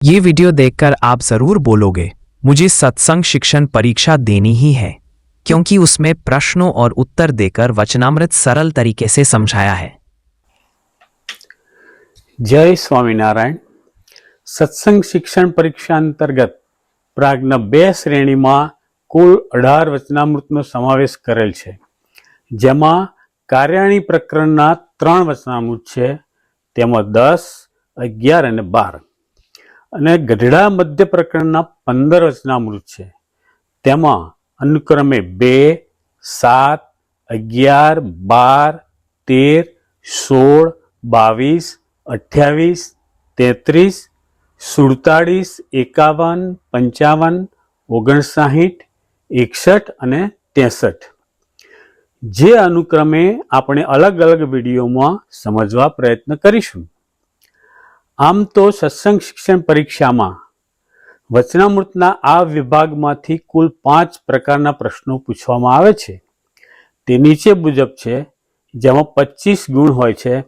ये वीडियो देखकर आप जरूर बोलोगे मुझे सत्संग शिक्षण परीक्षा देनी ही है क्योंकि उसमें प्रश्नों और उत्तर देकर वचनामृत सरल तरीके से समझाया है જય સ્વામિનારાયણ સત્સંગ શિક્ષણ પરીક્ષા અંતર્ગત પ્રાગના બે શ્રેણીમાં કુલ અઢાર વચનામૃતનો સમાવેશ કરેલ છે જેમાં કાર્યાણી પ્રકરણના ત્રણ વચનામૃત છે તેમાં દસ અગિયાર અને બાર અને ગઢડા મધ્ય પ્રકરણના પંદર રચનામૃત છે. તેમાં અનુક્રમે બે, સાત, અગિયાર, બાર, તેર, સોળ, બાવીસ, અઠ્યાવીસ, તેત્રીસ, સુડતાળીસ, એકાવન, પંચાવન, ઓગણસાહીઠ, એકસઠ અને ત્રેસઠ. જે અનુક્રમે આપણે અલગ અલગ વિડીયોમાં સમજવા પ્રયત્ન કરીશું. આમ તો સત્સંગ શિક્ષણ પરીક્ષામાં વચનામૃતના આ વિભાગમાંથી કુલ પાંચ પ્રકારના પ્રશ્નો પૂછવામાં આવે છે. તે નીચે મુજબ છે, જેમાં પચીસ ગુણ હોય છે.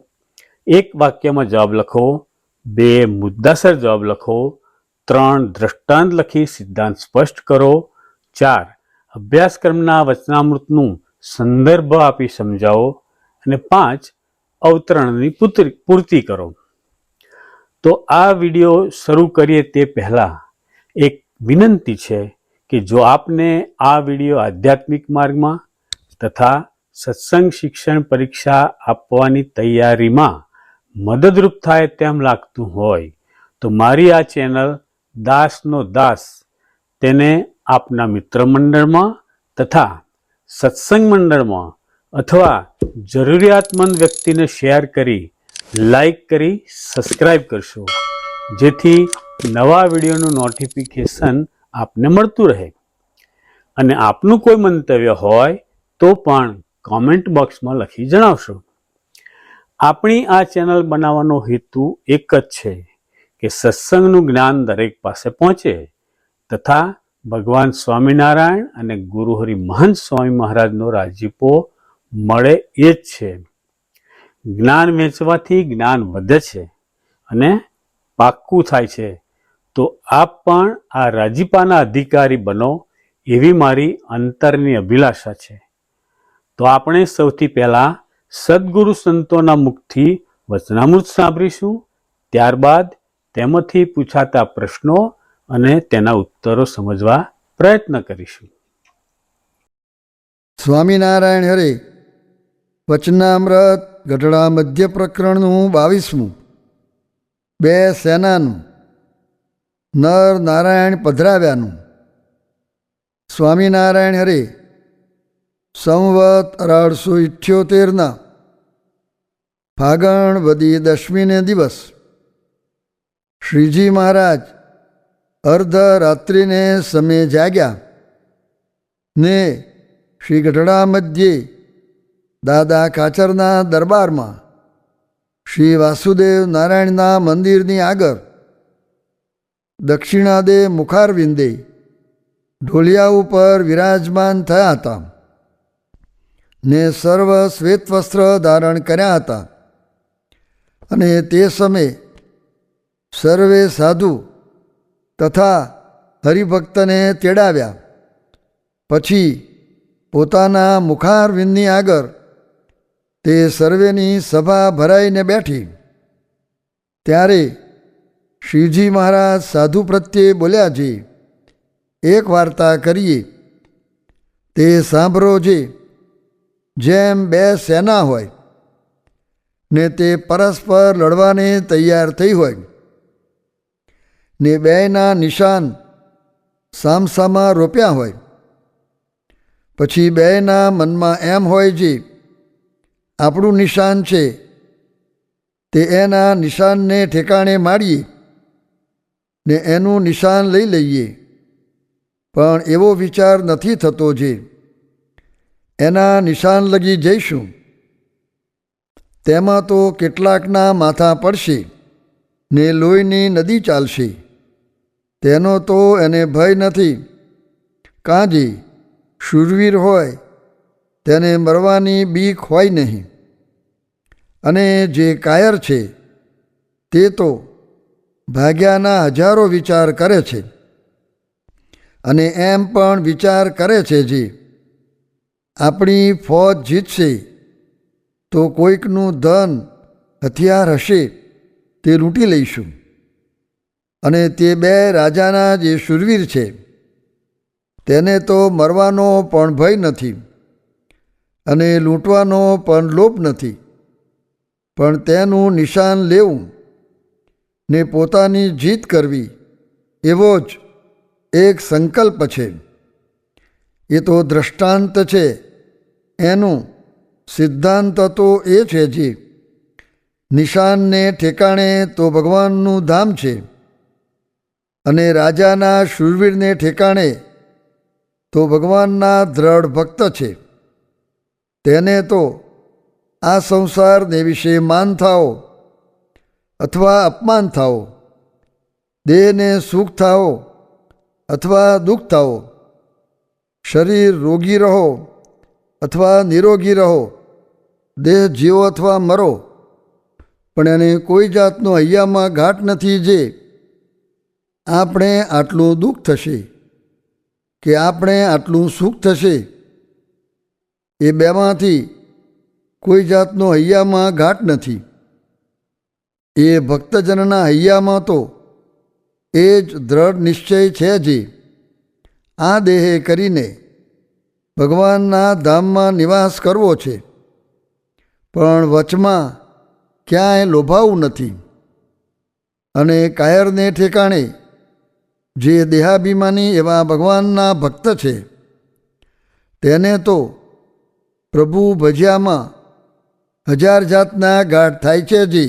એક વાક્યમાં જવાબ લખો, બે મુદ્દાસર જવાબ લખો, ત્રણ દ્રષ્ટાંત લખી સિદ્ધાંત સ્પષ્ટ કરો, ચાર અભ્યાસક્રમના વચનામૃતનું સંદર્ભ આપી સમજાવો, અને પાંચ અવતરણની પૂર્તિ- કરો. તો આ વીડિયો શરૂ કરીએ તે પહેલાં એક વિનંતી છે કે જો આપને આ વીડિયો આધ્યાત્મિક માર્ગમાં તથા સત્સંગ શિક્ષણ પરીક્ષા આપવાની તૈયારીમાં મદદરૂપ થાય તેમ લાગતું હોય, તો મારી આ ચેનલ દાસનો દાસ તેને આપના મિત્ર મંડળમાં તથા સત્સંગ મંડળમાં અથવા જરૂરિયાતમંદ વ્યક્તિને શેર કરી લાઈક કરી સબસ્ક્રાઈબ કરશો. જેથી નવા વિડીયોનું નોટિફિકેશન આપને મળતું રહે. અને આપનું કોઈ મંતવ્ય હોય તો પણ કોમેન્ટ બોક્સમાં લખી જણાવશો. આપણી આ ચેનલ બનાવવાનો હેતુ એક જ છે કે સત્સંગનું જ્ઞાન દરેક પાસે પહોંચે તથા ભગવાન સ્વામિનારાયણ અને ગુરુહરિ મહંત સ્વામી મહારાજનો રાજીપો મળે એ જ છે. જ્ઞાન વેચવાથી જ્ઞાન વધે છે અને પાક્કું થાય છે. તો આપ પણ આ રાજીપાના અધિકારી બનો એવી મારી અંતરની અભિલાષા છે. તો આપણે સૌથી પહેલાં સદગુરુ સંતોના મુખથી વચનામૃત સાંભળીશું, ત્યારબાદ તેમાંથી પૂછાતા પ્રશ્નો અને તેના ઉત્તરો સમજવા પ્રયત્ન કરીશું. સ્વામિનારાયણ હરે, વચનામૃત ગઢડા મધ્ય પ્રકરણનું બાવીસમું. બે સેનાનું. નર નારાયણ પધરાવ્યાનું. સ્વામિનારાયણ હરે. સંવત અઢારસો ઇઠ્યોતેરના. ફાગણ વદી દશમીને દિવસ. શ્રીજી મહારાજ અર્ધ રાત્રિને સમય જાગ્યા. ને શ્રી ગઢડા મધ્યે દાદા કાચરના દરબારમાં શ્રી વાસુદેવ નારાયણના મંદિરની આગળ દક્ષિણાદે મુખારવિંદે ઢોલિયા ઉપર વિરાજમાન થયા હતા ને સર્વ શ્વેત વસ્ત્ર ધારણ કર્યા હતા. અને તે સમયે સર્વે સાધુ તથા હરિભક્તને તેડાવ્યા. પછી પોતાના મુખારવિંદની આગળ તે સર્વેની સભા ભરાઈને બેઠી. ત્યારે શિવજી મહારાજ સાધુ પ્રત્યે બોલ્યા છે એક વાર્તા કરીએ. તે સાંભળો જે. જેમ બે સેના હોય ને તે પરસ્પર લડવાને તૈયાર થઈ હોય ને બેયના નિશાન સામસામા રોપ્યા હોય. પછી બેયના મનમાં એમ હોય છે આપણું નિશાન છે. તે એના નિશાનને ઠેકાણે મારીએ ને એનું નિશાન લઈ લઈએ. પણ એવો વિચાર નથી થતો જે એના નિશાન લગી જઈશું. તેમાં તો કેટલાકના માથા પડશે ને લોહીની નદી ચાલશે. તેનો તો એને ભય નથી. કાંજી, શૂરવીર હોય તેને મરવાની બીક હોય નહીં. અને જે કાયર છે, તે તો ભાગ્યાના હજારો વિચાર કરે છે. અને એમ પણ વિચાર કરે છે જે આપણી ફોજ જીતશે, તો કોઈકનું ધન હથિયાર હશે, તે લૂંટી લઈશું. અને તે બે રાજાના જે શૂરવીર છે. તેને તો મરવાનો પણ ભય નથી. અને લૂંટવાનો પણ લોભ નથી. પણ તેનું નિશાન લેવું ને પોતાની જીત કરવી એવો જ એક સંકલ્પ છે. એ તો દ્રષ્ટાંત છે. એનું સિદ્ધાંત તો એ છે જે, નિશાનને ઠેકાણે તો ભગવાનનું ધામ છે અને રાજાના શૂરવીરને ઠેકાણે તો ભગવાનના દ્રઢ ભક્ત છે. તેને તો આ સંસારને વિશે માન થાઓ અથવા અપમાન થાઓ, દેહને સુખ થાઓ અથવા દુઃખ થાઓ, શરીર રોગી રહો અથવા નિરોગી રહો, દેહ જીવો અથવા મરો, પણ એને કોઈ જાતનો હૈયામાં ઘાટ નથી જે આપણે આટલું દુઃખ થશે કે આપણે આટલું સુખ થશે. એ બેમાંથી કોઈ જાતનો હૈયામાં ઘાટ નથી. એ ભક્તજનના હૈયામાં તો એ જ દ્રઢ નિશ્ચય છે જે આ દેહે કરીને ભગવાનના ધામમાં નિવાસ કરવો છે. પણ વચમાં ક્યાંય લોભાવું નથી. અને કાયરને ઠેકાણે જે દેહાભિમાની એવા ભગવાનના ભક્ત છે, તેને તો પ્રભુ ભજિયામાં હજાર જાતના ગાઢ થાય છે જે.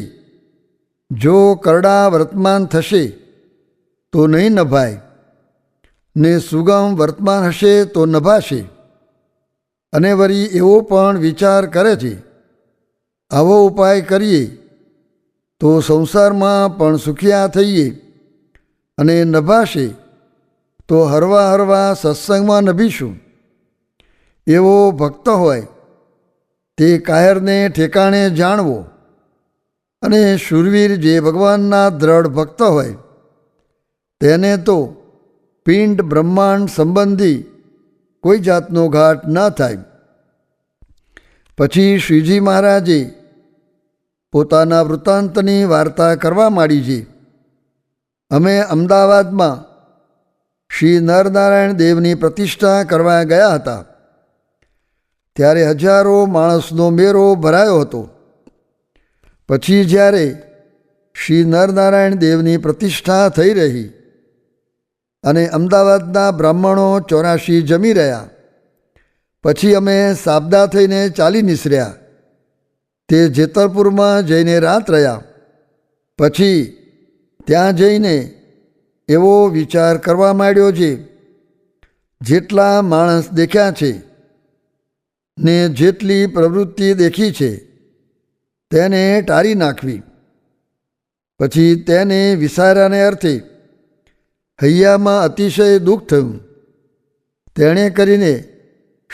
જો કરડા વર્તમાન થશે તો નહીં નભાય. ને સુગમ વર્તમાન હશે તો નભાશે. અને વળી એવો પણ વિચાર કરે છે, આવો ઉપાય કરીએ તો સંસારમાં પણ સુખિયા થઈએ અને નભાશે તો હરવા હરવા સત્સંગમાં નભીશું. એવો ભક્ત હોય તે કાયરને ઠેકાણે જાણવો. અને શૂરવીર જે ભગવાનના દ્રઢ ભક્ત હોય, તેને તો પિંડ બ્રહ્માંડ સંબંધી કોઈ જાતનો ઘાટ ન થાય. પછી શ્રીજી મહારાજે પોતાના વૃત્તાંતની વાર્તા કરવા માંડી છે. અમે અમદાવાદમાં શ્રી નરનારાયણ દેવની પ્રતિષ્ઠા કરવા ગયા હતા. ત્યારે હજારો માણસનો મેરો ભરાયો હતો. પછી જ્યારે શ્રી નરનારાયણ દેવની પ્રતિષ્ઠા થઈ રહી અને અમદાવાદના બ્રાહ્મણો ચોરાશી જમી રહ્યા, પછી અમે સાબદા થઈને ચાલી નીસર્યા. તે જેતરપુરમાં જઈને રાત રહ્યા. પછી ત્યાં જઈને એવો વિચાર કરવા માંડ્યો છે, જેટલા માણસ દેખ્યા છે ને જેટલી પ્રવૃત્તિ દેખી છે, તેને ટાળી નાખવી. પછી તેને વિસારાને અર્થે હૈયામાં અતિશય દુઃખ થયું. તેણે કરીને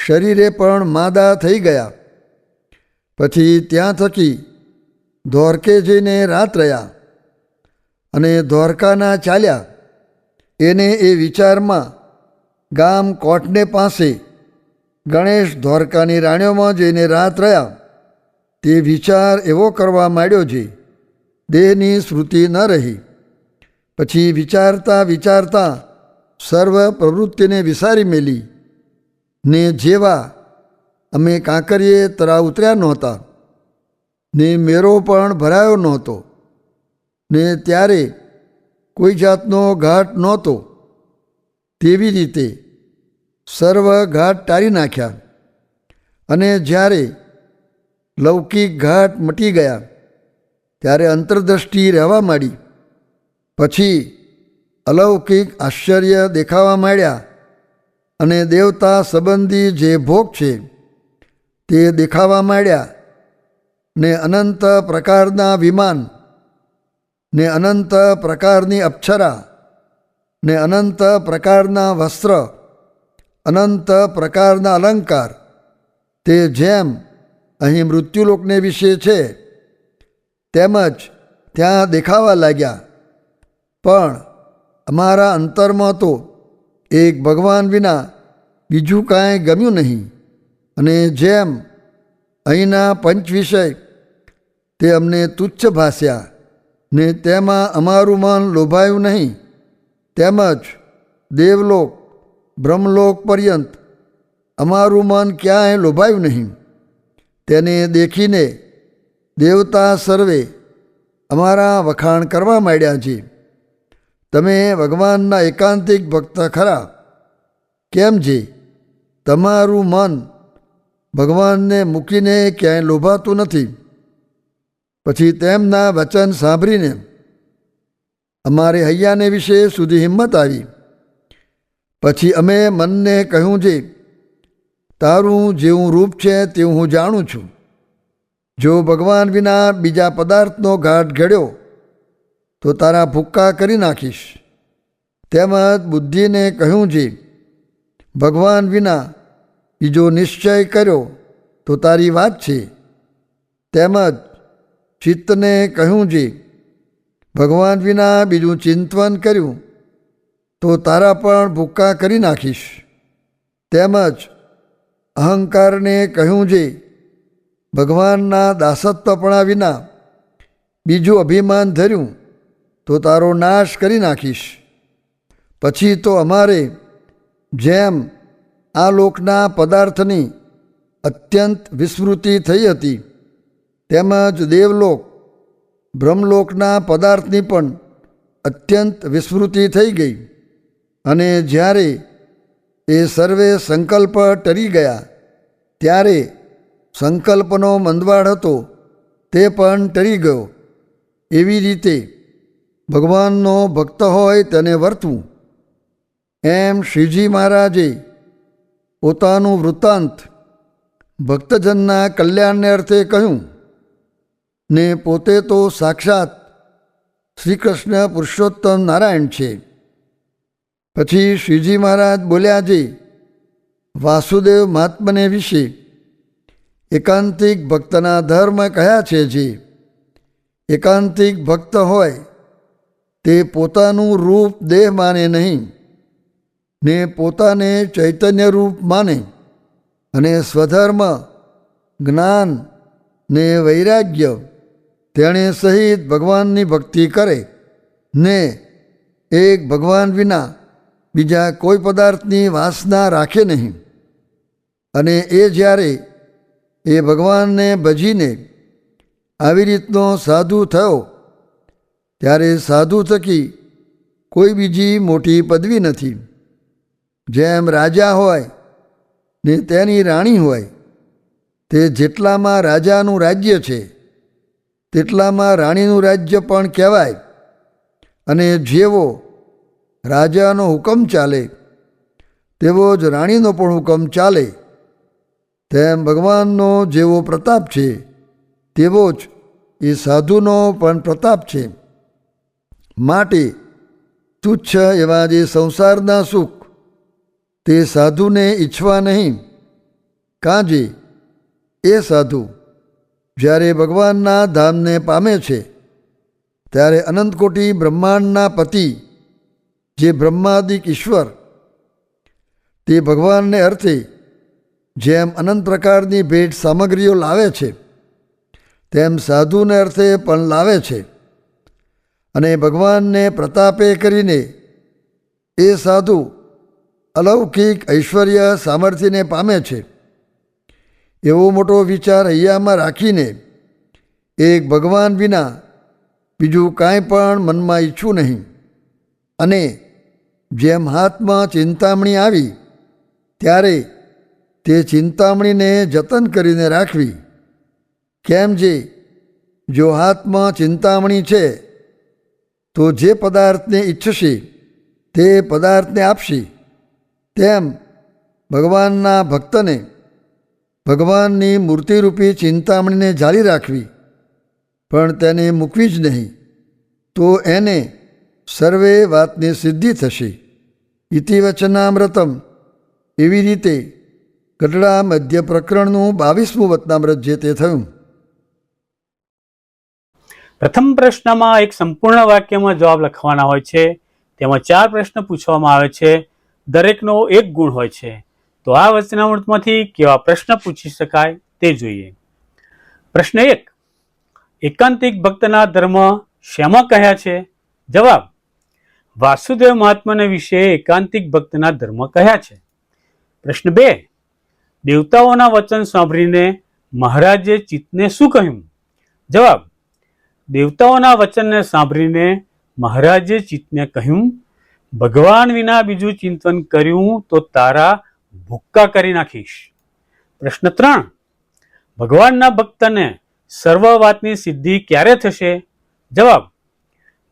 શરીરે પણ માદા થઈ ગયા. પછી ત્યાં થકી ધોરકે જઈને રાત રહ્યા અને દ્વારકાના ચાલ્યા. એને એ વિચારમાં ગામ કોટને પાસે ગણેશ દ્વારકાની રાણીઓમાં જઈને રાત રહ્યા. તે વિચાર એવો કરવા માંડ્યો છે દેહની સ્મૃતિ ન રહી. પછી વિચારતા વિચારતા સર્વ પ્રવૃત્તિને વિસારી મેલી. ને જેવા અમે કાંકરીએ તરા ઉતર્યા નહોતા. ને મેરો પણ ભરાયો નહોતો. ને ત્યારે કોઈ જાતનો ઘાટ નહોતો. તેવી રીતે સર્વ ઘાટ ટાળી નાખ્યા અને જ્યારે લૌકિક ઘાટ મટી ગયા, ત્યારે અંતર્દૃષ્ટિ રહેવા માંડી. પછી અલૌકિક આશ્ચર્ય દેખાવા માંડ્યા અને દેવતા સંબંધી જે ભોગ છે તે દેખાવા માંડ્યા ને અનંત પ્રકારના વિમાન, ને અનંત પ્રકારની અપ્સરા, ને અનંત પ્રકારના વસ્ત્ર અનંત પ્રકારના અલંકાર. તે જેમ અહીં મૃત્યુલોકને વિશે છે, તેમજ ત્યાં દેખાવા લાગ્યા. પણ અમારા અંતરમાં તો એક ભગવાન વિના બીજું કાંઈ ગમ્યું નહીં. અને જેમ અહીંના પંચ વિષય, તે અમને તુચ્છ ભાસ્યા ને તેમાં અમારું મન લોભાયું નહીં. તેમજ દેવલોક બ્રહ્મલોક પર્યંત અમારું મન ક્યાંય લોભાયું નહીં. તેને દેખીને દેવતા સર્વે અમારા વખાણ કરવા માંડ્યા છે. તમે ભગવાનના એકાંતિક ભક્ત ખરા. કેમ છે? તમારું મન ભગવાનને મૂકીને ક્યાંય લોભાતું નથી. પછી તેમના વચન સાંભળીને અમારે હૈયાને વિશે સુધી હિંમત આવી. પછી અમે મનને કહ્યું જે, તારું જેવું રૂપ છે તેવું હું જાણું છું. જો ભગવાન વિના બીજા પદાર્થનો ઘાટ ઘડ્યો, તો તારા ભૂક્કા કરી નાખીશ. તેમજ બુદ્ધિને કહ્યું છે ભગવાન વિના બીજો નિશ્ચય કર્યો, તો તારી વાત છે. તેમજ ચિત્તને કહ્યું છે ભગવાન વિના બીજું ચિંતવન કર્યું તો તારા પણ ભૂક્કા કરી નાખીશ. તેમજ અહંકારને કહ્યું જે, ભગવાનના દાસત્વપણા વિના બીજું અભિમાન ધર્યું, તો તારો નાશ કરી નાખીશ. પછી તો અમારે જેમ આ લોકના પદાર્થની અત્યંત વિસ્મૃતિ થઈ હતી, તેમજ દેવલોક બ્રહ્મલોકના પદાર્થની પણ અત્યંત વિસ્મૃતિ થઈ ગઈ. અને જ્યારે એ સર્વે સંકલ્પ ટરી ગયા, ત્યારે સંકલ્પનો મંદવાડ હતો, તે પણ ટરી ગયો. એવી રીતે ભગવાનનો ભક્ત હોય તેને વર્તવું એમ શ્રીજી મહારાજે પોતાનું વૃત્તાંત ભક્તજનના કલ્યાણને અર્થે કહ્યું ને પોતે તો સાક્ષાત શ્રી કૃષ્ણ પુરુષોત્તમ નારાયણ છે. પછી શ્રીજી મહારાજ બોલ્યા, જે, વાસુદેવ મહાત્મને વિશે એકાંતિક ભક્તના ધર્મ કયા છે, જે? એકાંતિક ભક્ત હોય તે પોતાનું રૂપ દેહ માને નહીં, ને પોતાને ચૈતન્ય રૂપ માને અને સ્વધર્મ, જ્ઞાન ને વૈરાગ્ય તેણે સહિત ભગવાનની ભક્તિ કરે ને એક ભગવાન વિના બીજા કોઈ પદાર્થની વાસના રાખે નહીં. અને એ જ્યારે એ ભગવાનને ભજીને આવી રીતનો સાધુ થયો, ત્યારે સાધુ થકી કોઈ બીજી મોટી પદવી નથી. જેમ રાજા હોય ને તેની રાણી હોય, તે જેટલામાં રાજાનું રાજ્ય છે, તેટલામાં રાણીનું રાજ્ય પણ કહેવાય. અને જેવો રાજાનો હુકમ ચાલે. તેવો જ રાણીનો પણ હુકમ ચાલે. તેમ ભગવાનનો જેવો પ્રતાપ છે, તેવો જ એ સાધુનો પણ પ્રતાપ છે. માટે તુચ્છ એવા જે સંસારના સુખ, તે સાધુને ઈચ્છવા નહીં. કાંજે એ સાધુ જ્યારે ભગવાનના ધામને પામે છે, ત્યારે અનંતકોટી બ્રહ્માંડના પતિ જે બ્રહ્માદિક ઈશ્વર, તે ભગવાનને અર્થે જેમ અનંત પ્રકારની ભેટ સામગ્રીઓ લાવે છે, તેમ સાધુને અર્થે પણ લાવે છે. અને ભગવાનને પ્રતાપે કરીને એ સાધુ અલૌકિક ઐશ્વર્ય સામર્થ્યને પામે છે. એવો મોટો વિચાર હૈયામાં રાખીને એક ભગવાન વિના બીજું કાંઈ પણ મનમાં ઈચ્છું નહીં. અને જેમ હાથમાં ચિંતામણી આવી, ત્યારે તે ચિંતામણીને જતન કરીને રાખવી. કેમ જે, જો હાથમાં ચિંતામણી છે, તો જે પદાર્થને ઈચ્છશે, તે પદાર્થને આપશે. તેમ ભગવાનના ભક્તને ભગવાનની મૂર્તિરૂપી ચિંતામણીને જાળી રાખવી. પણ તેને મૂકવી જ નહીં. તો એને સર્વે વાતની સિદ્ધિ થશે. ઇતિવચનામૃતમ એવી રીતે ગઢડા મધ્ય પ્રકરણનું બાવીસમું વચનામૃત જે તે થયું. પ્રથમ પ્રશ્નમાં એક સંપૂર્ણ વાક્યમાં જવાબ લખવાના હોય છે. તેમાં ચાર પ્રશ્ન પૂછવામાં આવે છે. દરેકનો એક ગુણ હોય છે. તો આ વચનામૃતમાંથી કેવા પ્રશ્ન પૂછી શકાય તે જોઈએ. પ્રશ્ન એક. એકાંતિક ભક્તના ધર્મ શેમાં કહ્યા છે? જવાબ. વાસુદેવ મહાત્માને વિશે એકાંતિક ભક્તના ધર્મ કહ્યા છે. પ્રશ્ન બે, દેવતાઓના વચન સાંભળીને મહારાજે ચિત્તને શું કહ્યું? જવાબ, દેવતાઓના વચનને સાંભળીને મહારાજે ચિત્તને કહ્યું, ભગવાન વિના બીજું ચિંતન કર્યું તો તારા ભૂક્કા કરી નાખીશ. પ્રશ્ન ત્રણ, ભગવાનના ભક્તને સર્વ વાતની સિદ્ધિ ક્યારે થશે? જવાબ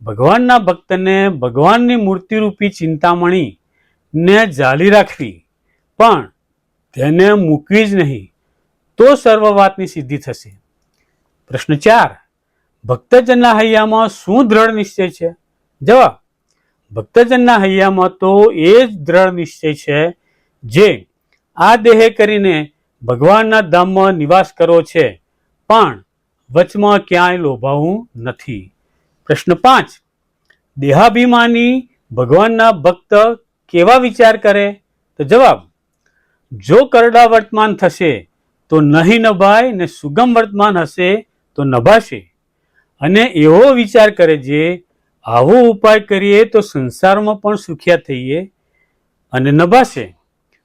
ભગવાનના ભક્તને ભગવાનની મૂર્તિરૂપી ચિંતામણીને જાળી રાખવી, પણ તેને મૂકવી જ નહીં, તો સર્વ વાતની સિદ્ધિ થશે. પ્રશ્ન ચાર, ભક્તજનના હૈયામાં શું દ્રઢ નિશ્ચય છે? જવાબ, ભક્તજનના હૈયામાં તો એ જ દ્રઢ નિશ્ચય છે જે આ દેહે કરીને ભગવાનના ધામમાં નિવાસ કરવો છે, પણ વચમાં ક્યાંય લોભાવું નથી. પ્રશ્ન પાંચ. દેહાભિમાની ભગવાનના ભક્ત કેવા વિચાર કરે? તો જવાબ, જો કરડા વર્તમાન થશે, તો નહીં નભાય ને સુગમ વર્તમાન હશે, તો નભાશે. અને એવો વિચાર કરે જે, આવો ઉપાય કરીએ તો સંસારમાં પણ સુખિયા થઈએ અને નભાશે,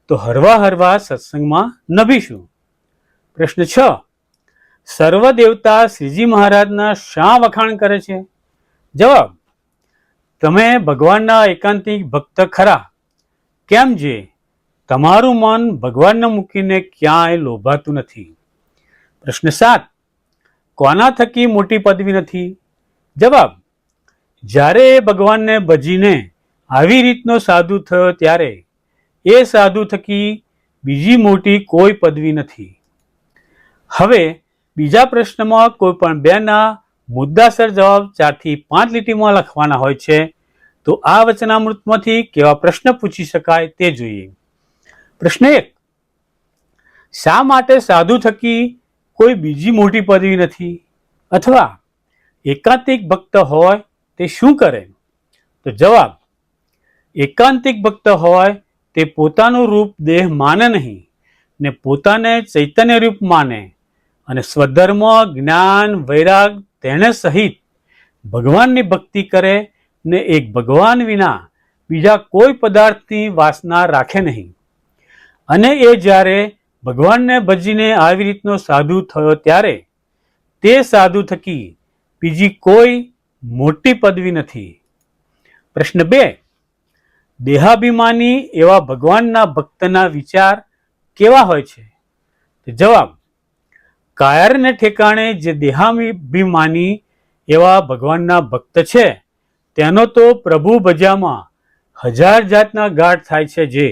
તો હરવા હરવા સત્સંગમાં નભીશું. પ્રશ્ન છ સર્વ દેવતા શ્રીજી મહારાજના શા વખાણ કરે છે? જવાબ, તમે ભગવાનના એકાંતિક ભક્ત ખરા. કેમ જે? તમારું મન ભગવાનને મૂકીને ક્યાંય લોભાતું નથી. પ્રશ્ન સાત, કોના થકી મોટી પદવી નથી? જવાબ, જ્યારે એ ભગવાનને ભજીને આવી રીતનો સાધુ થયો ત્યારે એ સાધુ થકી બીજી મોટી કોઈ પદવી નથી. હવે બીજા પ્રશ્નમાં કોઈ પણ બેના મુદ્દાસર જવાબ ચારથી પાંચ લીટીમાં લખવાના હોય છે. તો આ વચનામૃતમાંથી કેવા પ્રશ્ન પૂછી શકાય તે જોઈએ. પ્રશ્ન એક. શા માટે સાધુ થકી કોઈ બીજી મોટી પદવી નથી? અથવા એકાંતિક ભક્ત હોય તે શું કરે? તો જવાબ. એકાંતિક ભક્ત હોય તે પોતાનું રૂપ દેહ માને નહીં ને પોતાને ચૈતન્ય રૂપ માને અને સ્વધર્મ, જ્ઞાન, વૈરાગ તેને સહિત ભગવાનની ભક્તિ કરે ને એક ભગવાન વિના બીજા કોઈ પદાર્થની વાસના રાખે નહીં. અને એ જ્યારે ભગવાનને ભજીને આવી રીતનો સાધુ થયો ત્યારે તે સાધુ થકી બીજી કોઈ મોટી પદવી નથી. પ્રશ્ન બે, દેહાભિમાની એવા ભગવાનના ભક્તના વિચાર કેવા હોય છે? જવાબ કાયરને ઠેકાણે જે દેહાભિમાની એવા ભગવાનના ભક્ત છે, તેનો તો પ્રભુ ભજામાં હજાર જાતના ગાઢ થાય છે જે,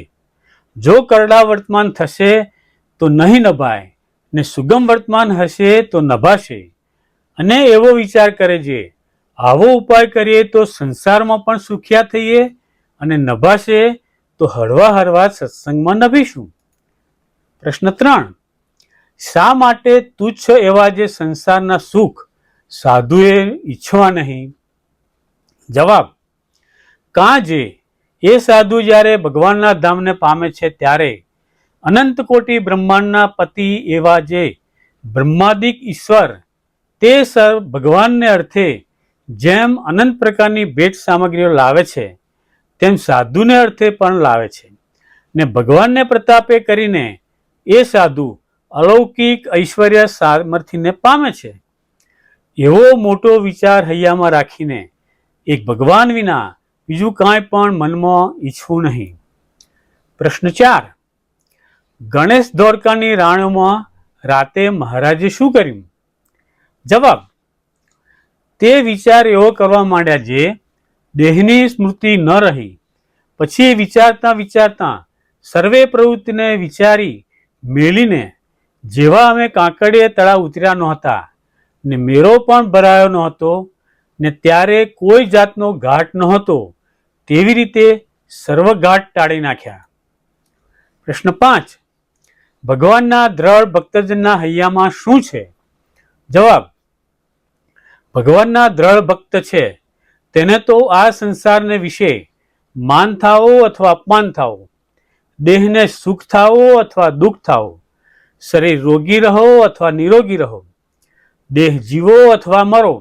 જો કરડા વર્તમાન થશે તો નહીં નભાય, ને સુગમ વર્તમાન હશે તો નભાશે. અને એવો વિચાર કરે છે આવો ઉપાય કરીએ તો સંસારમાં પણ સુખ્યા થઈએ અને નભાશે તો હળવા હળવા સત્સંગમાં નભીશું. પ્રશ્ન ત્રણ શા માટે તુચ્છ એવા જે સંસારના સુખ સાધુએ ઈચ્છવા નહીં? જવાબ, કાં જે એ સાધુ જ્યારે ભગવાનના ધામને પામે છે ત્યારે અનંત કોટી બ્રહ્માંડના પતિ એવા જે બ્રહ્માદિક ઈશ્વર તે સર ભગવાનને અર્થે જેમ અનંત પ્રકારની ભેટ સામગ્રીઓ લાવે છે, તેમ સાધુને અર્થે પણ લાવે છે. ને ભગવાનને પ્રતાપે કરીને એ સાધુ અલૌકિક ઐશ્વર્ય સામર્થ્યને પામે છે. એવો મોટો વિચાર હૈયામાં રાખીને એક ભગવાન વિના બીજું કાંઈ પણ મનમાં ઈચ્છવું નહીં. પ્રશ્ન ચાર. ગણેશ દ્વારકાની રાણોમાં રાતે મહારાજે શું કર્યું? જવાબ. તે વિચાર એવો કરવા માંડ્યા જે દેહની સ્મૃતિ ન રહી. પછી વિચારતા વિચારતા સર્વે પ્રવૃત્તિને વિચારી મેલીને જેવા અમે કાંકડીએ તળાવ ઉતર્યા નહોતા ને મેરો પણ ભરાયો નહોતો ને ત્યારે કોઈ જાતનો ઘાટ નહોતો તેવી રીતે સર્વઘાટ ટાળી નાખ્યા. પ્રશ્ન પાંચ, ભગવાનના દ્રઢ ભક્તજનના હૈયામાં શું છે? જવાબ, ભગવાનના દ્રઢ ભક્ત છે. તેને તો આ સંસારને વિશે માન થાવો અથવા અપમાન થાવો દેહને સુખ થાવો અથવા દુઃખ થાવો શરીર રોગી રહો અથવા નિરોગી રહો, દેહ જીવો અથવા મરો,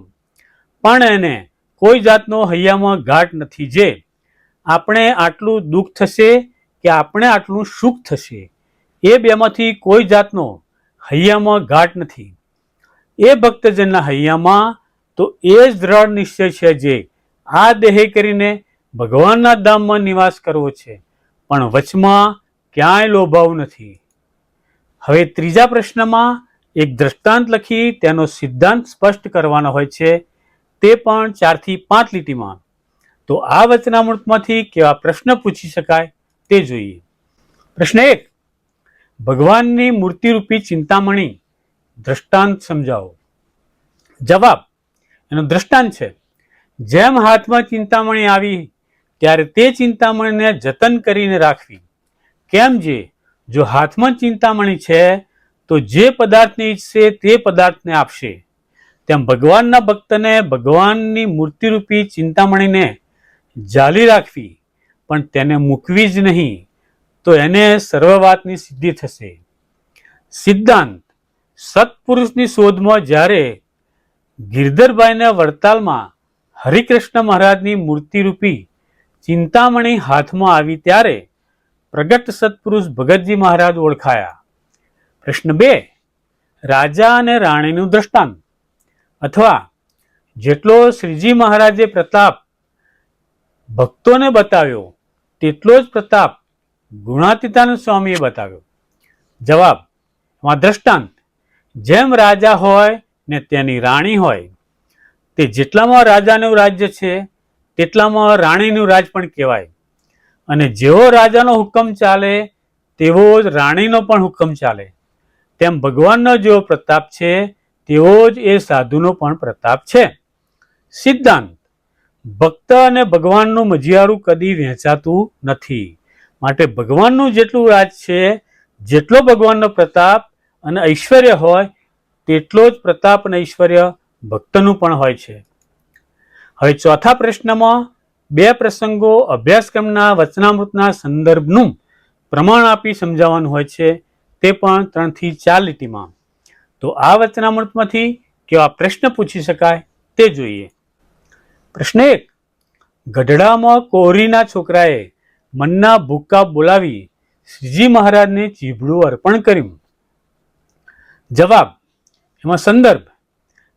પણ એને કોઈ જાતનો હૈયામાં ઘાટ નથી જે આપણે આટલું દુઃખ થશે કે આપણે આટલું સુખ થશે, એ બેમાંથી કોઈ જાતનો હૈયામાં ઘાટ નથી. એ ભક્તજનના હૈયામાં તો એ જ દ્રઢ નિશ્ચય છે જે આ દેહે કરીને ભગવાનના ધામમાં નિવાસ કરવો છે, પણ વચમાં ક્યાંય લોભાવ નથી. હવે ત્રીજા પ્રશ્નમાં એક દ્રષ્ટાંત લખી તેનો સિદ્ધાંત સ્પષ્ટ કરવાનો હોય છે. તે પણ ચારથી પાંચ લીટીમાં. તો આ વચનામૃતમાંથી કેવા પ્રશ્ન પૂછી શકાય તે જોઈએ. પ્રશ્ન એક, ભગવાનની મૂર્તિરૂપી ચિંતામણી દ્રષ્ટાંત સમજાવો. જવાબ, એનો દ્રષ્ટાંત છે. જેમ હાથમાં ચિંતામણી આવી, ત્યારે તે ચિંતામણીને જતન કરીને રાખવી. કેમ જે જો હાથમાં ચિંતામણી છે, તો જે પદાર્થને ઈચ્છશે તે પદાર્થને આપશે. તેમ ભગવાનના ભક્તને ભગવાનની મૂર્તિરૂપી ચિંતામણીને જાળી રાખવી, પણ તેને મૂકવી જ નહીં, તો એને સર્વ વાતની સિદ્ધિ થશે. સિદ્ધાંત, સત્પુરુષની શોધમાં જ્યારે ગિરધરભાઈના વડતાલમાં હરિકૃષ્ણ મહારાજની મૂર્તિરૂપી ચિંતામણી હાથમાં આવી ત્યારે પ્રગટ સત્પુરુષ ભગતજી મહારાજ ઓળખાયા. પ્રશ્ન બે, રાજા અને રાણીનું દ્રષ્ટાંત. અથવા, જેટલો શ્રીજી મહારાજે પ્રતાપ ભક્તોને બતાવ્યો, તેટલો જ પ્રતાપ ગુણાતીતાનંદ સ્વામીએ બતાવ્યો. જવાબ, એમાં દ્રષ્ટાંત. જેમ રાજા હોય ને તેની રાણી હોય, તે જેટલામાં રાજાનું રાજ્ય છે, તેટલામાં રાણીનું રાજ પણ કહેવાય. અને જેવો રાજાનો હુકમ ચાલે, તેવો જ રાણીનો પણ હુકમ ચાલે. તેમ ભગવાનનો જેવો પ્રતાપ છે, તેવો જ એ સાધુનો પણ પ્રતાપ છે. સિદ્ધાંત. ભક્ત અને ભગવાનનું મજિયારું કદી વહેંચાતું નથી. માટે ભગવાનનું જેટલું રાજ છે, જેટલો ભગવાનનો પ્રતાપ અને ઐશ્વર્ય હોય, તેટલો જ પ્રતાપ અને ઐશ્વર્ય ભક્તનું પણ હોય છે. હવે ચોથા પ્રશ્નમાં બે પ્રસંગો અભ્યાસક્રમના વચનામૃતના સંદર્ભનું પ્રમાણ આપી સમજાવવાનું હોય છે તે પણ ત્રણથી ચાર લીટીમાં. તો આ વચનામૃતમાંથી કેવા પ્રશ્ન પૂછી શકાય તે જોઈએ. પ્રશ્ન એક, ગઢડામાં કોહરીના છોકરાએ મનના ભૂક્કા બોલાવી શ્રીજી મહારાજને ચીભડું અર્પણ કર્યું. જવાબ, એમાં સંદર્ભ,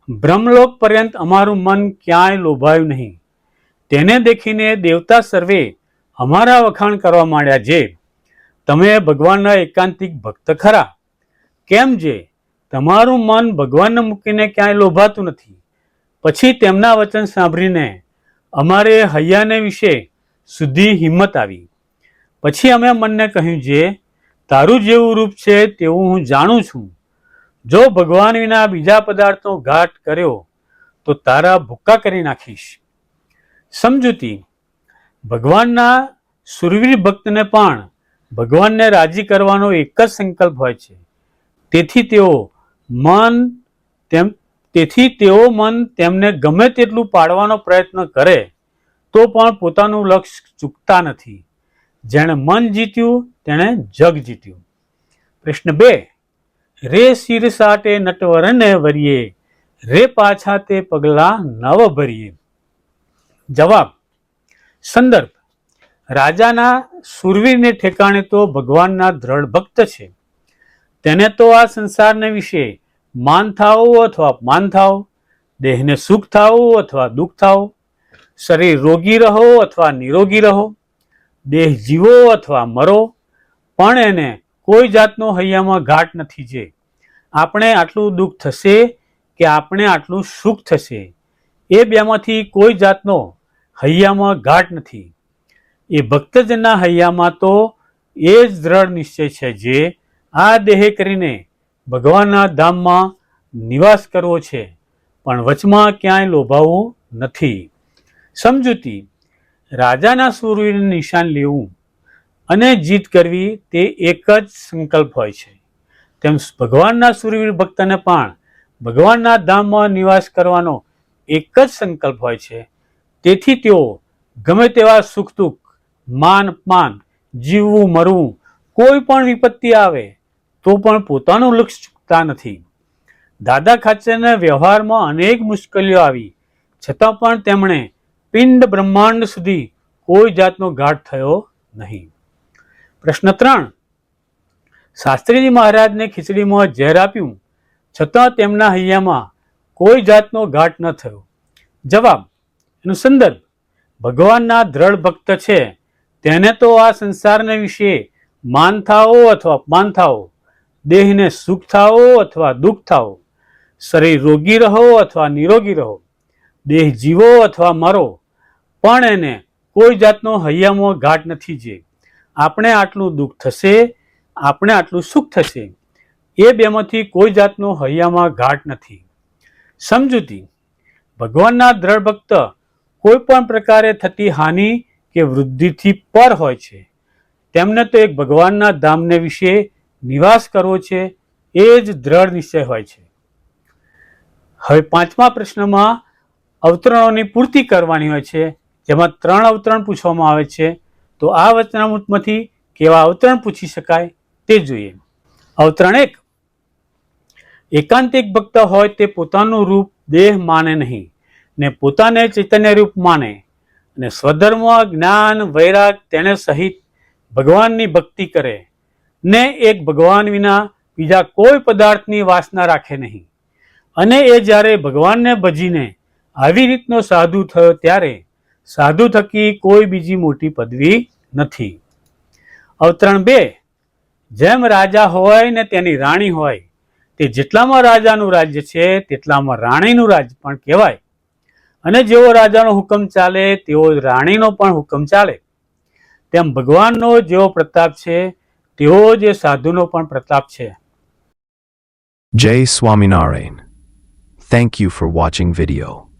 બ્રહ્મલોક પર્યંત અમારું મન ક્યાંય લોભાયું નહીં. તેને દેખીને દેવતા સર્વે અમારા વખાણ કરવા માંડ્યા જે તમે ભગવાનના એકાંતિક ભક્ત ખરા. કેમ જે? તમારું મન ભગવાનને મૂકીને ક્યાંય લોભાતું નથી. પછી તેમના વચન સાંભળીને અમારે હૈયાને વિશે સુધી હિંમત આવી. પછી અમે મનને કહ્યું, જે, તારું જેવું રૂપ છે તેવું હું જાણું છું. જો ભગવાન વિના બીજા પદાર્થનો ઘાટ કર્યો, તો તારા ભૂક્કા કરી નાખીશ. સમજૂતી. ભગવાનના સુરવીર ભક્તને પણ ભગવાનને રાજી કરવાનો એક જ સંકલ્પ હોય છે. તેથી તેઓ મન તેમ, તેથી તેઓ મન તેમને ગમે તેટલું પાડવાનો પ્રયત્ન કરે, તો પણ પોતાનું લક્ષ્ય ચૂકતા નથી. જેણે મન જીત્યું, તેણે જગ જીત્યું. પ્રશ્ન બે, રે શિર સાટે નટવરને વરીએ, રે પાછા તે પગલાં નવ ભરીએ. જવાબ, સંદર્ભ, રાજાના સુરવીરને ઠેકાણે તો ભગવાનના દ્રઢ ભક્ત છે. તેને તો આ સંસારને વિશે માન થાવો અથવા અપમાન થાવ દેહને સુખ થાવું અથવા દુઃખ થાવ શરીર રોગી રહો અથવા નિરોગી રહો, દેહ જીવો અથવા મરો, પણ એને કોઈ જાતનો હૈયામાં ઘાટ નથી જે. આપણે આટલું દુઃખ થશે કે આપણે આટલું સુખ થશે. એ બેમાંથી કોઈ જાતનો હૈયામાં ઘાટ નથી. એ ભક્તજનના હૈયામાં તો એ જ દ્રઢ નિશ્ચય છે જે આ દેહે કરીને ભગવાનના ધામમાં નિવાસ કરવો છે, પણ વચમાં ક્યાંય લોભાવવું નથી. સમજૂતી, રાજાના સૂરવીરને નિશાન લેવું અને જીત કરવી તે એક જ સંકલ્પ હોય છે. તેમ ભગવાનના સૂરવીર ભક્તને પણ ભગવાનના ધામમાં નિવાસ કરવાનો એક જ સંકલ્પ હોય છે. તેથી તેઓ ગમે તેવા સુખ દુઃખ, માન અપમાન, જીવવું, મરવું, કોઈ પણ વિપત્તિ આવે, તો પણ પોતાનું લક્ષ્ય ચૂકતા નથી. દાદા ખાચરના વ્યવહારમાં અનેક મુશ્કેલીઓ આવી. છતાં પણ તેમણે પિંડ બ્રહ્માંડ સુધી કોઈ જાતનો ઘાટ થયો નહીં. પ્રશ્ન ત્રણ. શાસ્ત્રીજી મહારાજને ખીચડીમાં ઝેર આપ્યું. છતાં તેમના હૈયામાં કોઈ જાતનો ઘાટ ન થયો. જવાબ, એનું સંદર્ભ, ભગવાનના દ્રઢ ભક્ત છે. તેને તો આ સંસારને વિશે માન થાઓ અથવા અપમાન થાઓ, દેહને સુખ થાઓ અથવા દુઃખ થાઓ, શરીર રોગી રહો અથવા નિરોગી રહો, દેહ જીવો અથવા મરો, પણ એને કોઈ જાતનો હૈયામાં ઘાટ નથી જે. આપણે આટલું દુઃખ થશે, આપણે આટલું સુખ થશે. એ બેમાંથી કોઈ જાતનો હૈયામાં ઘાટ નથી. સમજૂતી. ભગવાનના દ્રઢ ભક્ત કોઈ પણ પ્રકારે થતી હાનિ કે વૃદ્ધિથી પર હોય છે. તેમને તો એક ભગવાનના ધામને વિશે નિવાસ કરવો છે, એ જ દ્રઢ નિશ્ચય હોય છે. હવે પાંચમા પ્રશ્નમાં અવતરણોની પૂર્તિ કરવાની હોય છે, જેમાં ત્રણ અવતરણ પૂછવામાં આવે છે, તો આ વચનામૃતમાંથી કેવા અવતરણ પૂછી શકાય તે જોઈએ. અવતરણ એક એકાંતિક ભક્ત હોય તે પોતાનું રૂપ દેહ માને નહીં, ને પોતાને ચૈતન્ય રૂપ માને. અને સ્વધર્મ જ્ઞાન, વૈરાગ તેને સહિત ભગવાનની ભક્તિ કરે. ને એક ભગવાન વિના બીજા કોઈ પદાર્થની વાસના રાખે નહીં. અને એ જ્યારે ભગવાનને ભજીને આવી રીતનો સાધુ થયો ત્યારે સાધુ થકી કોઈ બીજી મોટી પદવી નથી. અવતરણ બે, જેમ રાજા હોય ને તેની રાણી હોય તે જેટલામાં રાજાનું રાજ્ય છે, તેટલામાં રાણીનું રાજ્ય પણ કહેવાય. અને જેવો રાજાનો હુકમ ચાલે, તેવો રાણીનો પણ હુકમ ચાલે. તેમ ભગવાનનો જેવો પ્રતાપ છે, તેવો જ સાધુનો પણ પ્રતાપ છે. જય Swaminarayan. Thank you for watching video.